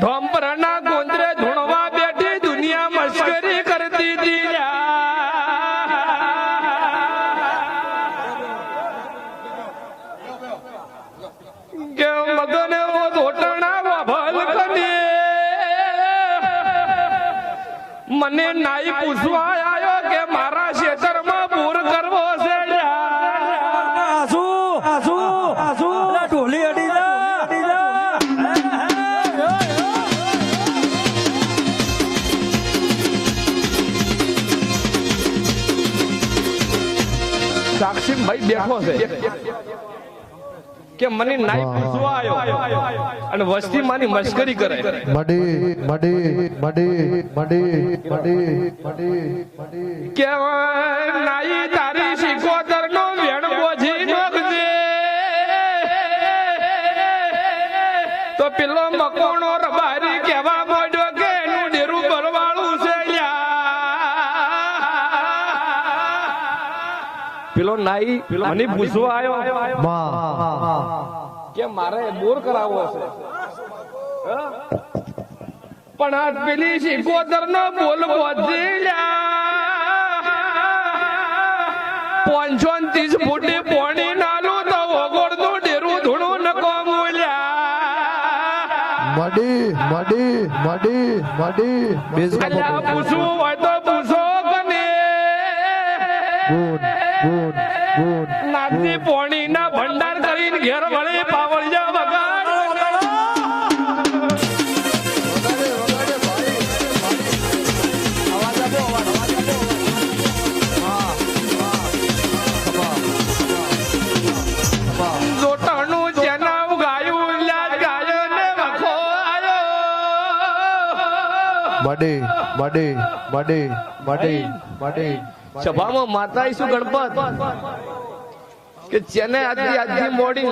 ઢોંપરના ગોંદરે ધૂણવા બેઠી દુનિયા મશ્કરી કરતી હતી કે મગન ધોટણા વાભલ કને મને નાઈ પૂછવા આવ્યો કે મારા ખેતરમાં સાક્ષી ભાઈ બેઠો છે. કે મને નાઈ પૂછવા આવ્યો. અને વસ્તી માની મશ્કરી કરે. મડી મડી મડી મડી મડી મડી મડી. કે નાઈ તારી શિકોતર નો વેણ બોજી નોખજે તો પેલો મકોણો રબારી કેવા પેલો નાઈ મને પૂછવા આવ્યો કે મારે બોર કરાવવો છે પણ આ પેલી શિકોતર નો બોલ બોલ્યા પાંચસો ત્રીસ ફૂટી પોણી નાલું તો ઓગોળનું ડેરું ધૂણું નકો મૂલ્યા. મડી મડી મડી મડી પૂછવું હોય તો પૂછો કને ગુડ. ગુડ પોણી ના ભંડાર કરીને ઘેર વળી પાવળિયા બગાડ જોટાણું જેના ઉગાયું લ્યા ગાયો સભામાં માતા ઈસુ ગણપત? કે જેને આજથી આજથી મોડી